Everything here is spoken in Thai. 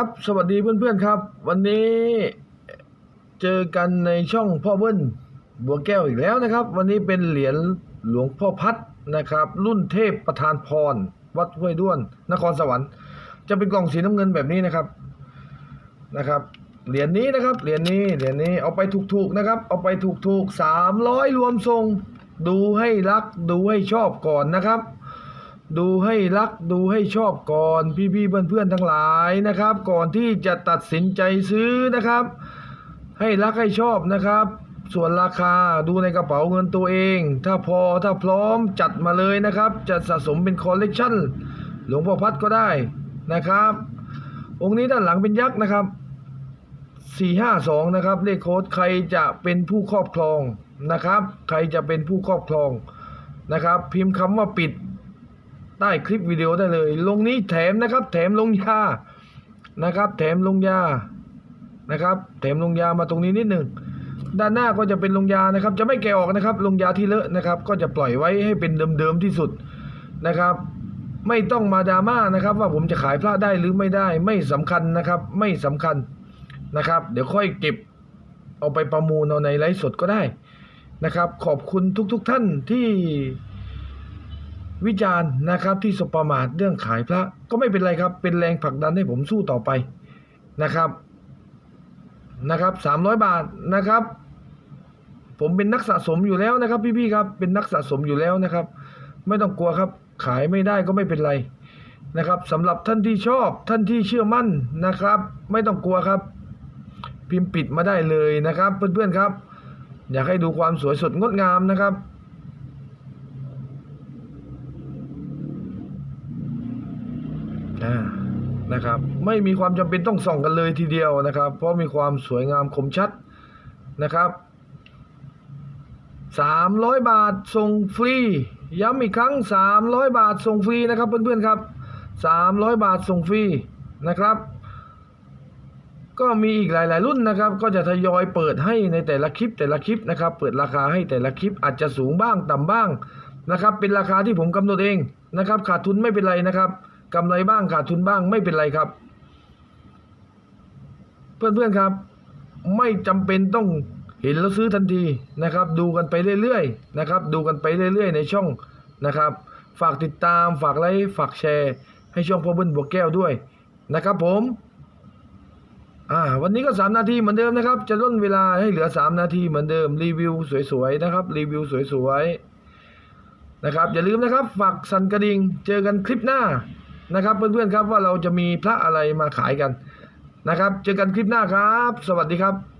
ครับสวัสดีเพื่อนๆครับ วันนี้เจอกันในช่องพ่อเบิ้ลบัวแก้วอีกแล้วนะครับ วันนี้เป็นเหรียญหลวงพ่อพัดนะครับ รุ่นเทพประธานพร วัดห้วยด้วน นครสวรรค์ จะเป็นกล่องสีน้ำเงินแบบนี้นะครับนะครับเหรียญนี้นะครับเหรียญนี้เหรียญนี้เอาไปถูกๆนะครับ เอาไปถูกๆสามร้อยรวมทรง ดูให้รักดูให้ชอบก่อนนะครับ ดูให้รักดูให้ชอบก่อนพี่ๆเพื่อนๆทั้งหลายนะครับ ก่อนที่จะตัดสินใจซื้อนะครับ ให้รักให้ชอบนะครับ ส่วนราคาดูในกระเป๋าเงินตัวเอง ถ้าพอถ้าพร้อมจัดมาเลยนะครับจะสะสมเป็นคอลเลกชันหลวงพ่อพัดก็ได้นะครับ องค์นี้ด้านหลังเป็นยักษ์นะครับ 452 นะครับเลขโค้ดใครจะเป็นผู้ครอบครองนะครับ ใครจะเป็นผู้ครอบครองนะครับ พิมพ์คำว่าปิด ใต้คลิปวิดีโอได้เลย ลงนี้แถมนะครับ แถมลงยานะครับ แถมลงยานะครับ แถมลงยามาตรงนี้นิดหนึ่งด้านหน้าก็จะเป็นลงยานะครับ จะไม่แกะออกนะครับลงยาที่เลอะนะครับ ก็จะปล่อยไว้ให้เป็นเดิมๆที่สุดนะครับ ไม่ต้องมาดราม่านะครับ ว่าผมจะขายพระได้หรือไม่ได้ ไม่สำคัญนะครับ ไม่สำคัญนะครับ เดี๋ยวค่อยเก็บเอาไปประมูลเอาในไลฟ์สดก็ได้นะครับ ขอบคุณทุกๆทท่านที่ วิจารณ์นะครับที่สบประมาทเรื่องขายพระก็ไม่เป็นไรครับ เป็นแรงผลักดันให้ผมสู้ต่อไปนะครับนะครับสามร้อยบาทนะครับ ผมเป็นนักสะสมอยู่แล้วนะครับ พี่ๆครับเป็นนักสะสมอยู่แล้วนะครับ ไม่ต้องกลัวครับ ขายไม่ได้ก็ไม่เป็นไรนะครับสำหรับท่านที่ชอบท่านที่เชื่อมั่นนะครับ ไม่ต้องกลัวครับ พิมพ์ปิดมาได้เลยนะครับ เพื่อนๆครับ อยากให้ดูความสวยสดงดงามนะครับ อ่า นะครับ ไม่มีความจำเป็นต้องส่องกันเลยทีเดียวนะครับ เพราะมีความสวยงามคมชัดนะครับสามร้อยบาทส่งฟรี ย้ำอีกครั้งสามร้อยบาทส่งฟรีนะครับเพื่อนๆครับสามร้อยบาทส่งฟรีนะครับ ก็มีอีกหลาย ๆ รุ่นนะครับ ก็จะทยอยเปิดให้ในแต่ละคลิปแต่ละคลิปนะครับ เปิดราคาให้แต่ละคลิปอาจจะสูงบ้างต่ำบ้างนะครับ เป็นราคาที่ผมกำหนดเองนะครับ ขาดทุนไม่เป็นไรนะครับ กำไรบ้างขาดทุนบ้างไม่เป็นไรครับ เพื่อนๆครับ ไม่จำเป็นต้องเห็นแล้วซื้อทันทีนะครับ ดูกันไปเรื่อยๆนะครับ ดูกันไปเรื่อยๆ ในช่องนะครับ ฝากติดตามฝากไลค์ฝากแชร์ ให้ช่องพ่อเบิ้ลบวกแก้วด้วยนะครับผมอ่าวันนี้ก็ 3 นาทีเหมือนเดิมนะครับ จะล่นเวลาให้เหลือ 3 นาทีเหมือนเดิมรีวิวสวยๆนะครับรีวิวสวยๆนะครับ อย่าลืมนะครับ ฝากสั่นกระดิ่งเจอกันคลิปหน้า นะครับเพื่อนๆครับว่าเราจะมีพระอะไรมาขายกันนะครับ เจอกันคลิปหน้าครับ สวัสดีครับ